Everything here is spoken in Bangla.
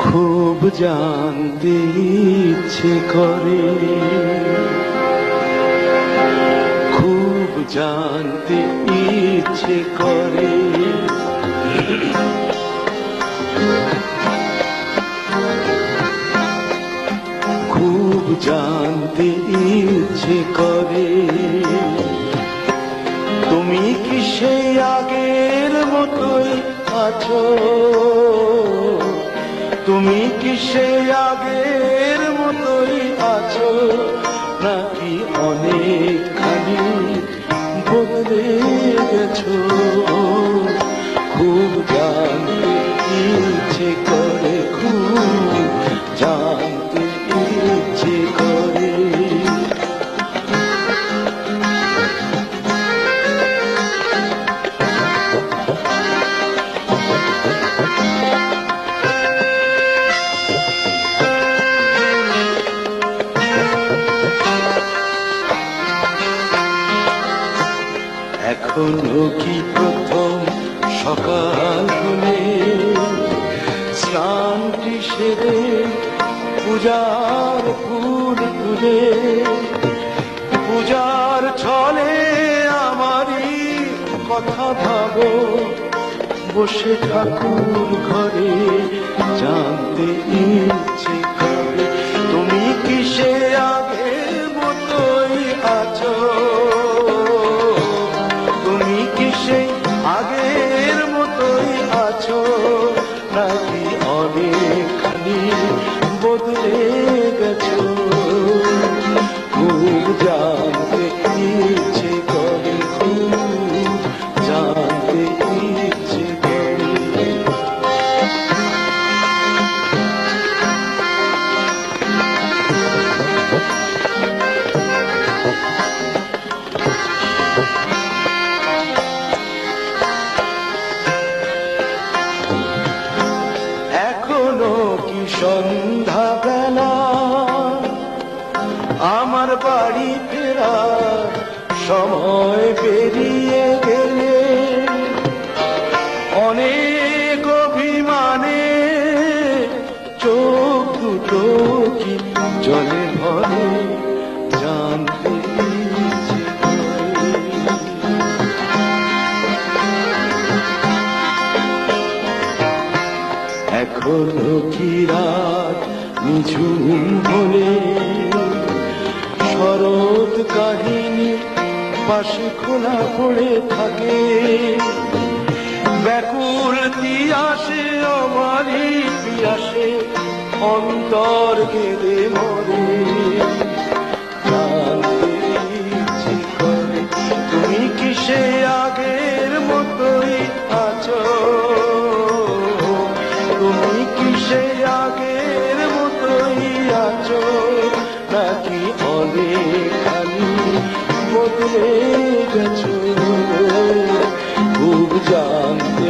খুব জানতে ইচ্ছে করে। খুব জানতে ইচ্ছে করে। খুব জানতে ইচ্ছে করে। তুমি কি সেই আগের মতোই আছো? তুমি কি সেই আগের মতোই আছো? নাকি অনেকখানি বদলে গেছো? এখনও কি প্রথম সকাল হলে? স্নানটি সেরে পূজার ফুল তুলে, পূজার ছলে আমারই কথা ভাবো। বসে ঠাকুর ঘরে জানতে ইচ্ছে করে, তুমি কিসে আগে মতোই আছো? বাড়ি ফেরা, সময় পেরিয়ে গেলে অনেক অভিমানে চোখ দুটো কি জলে ভরে জানতে এখনও কি রাত, নিঝুম শরৎ কাহিনী পাশে খোলা পড়ে থাকে। ব্যাকুল আসে আমারই পিয়াসে অন্তর কেঁদে মরে নাকি খালি বদলে গেছো খুব জানতে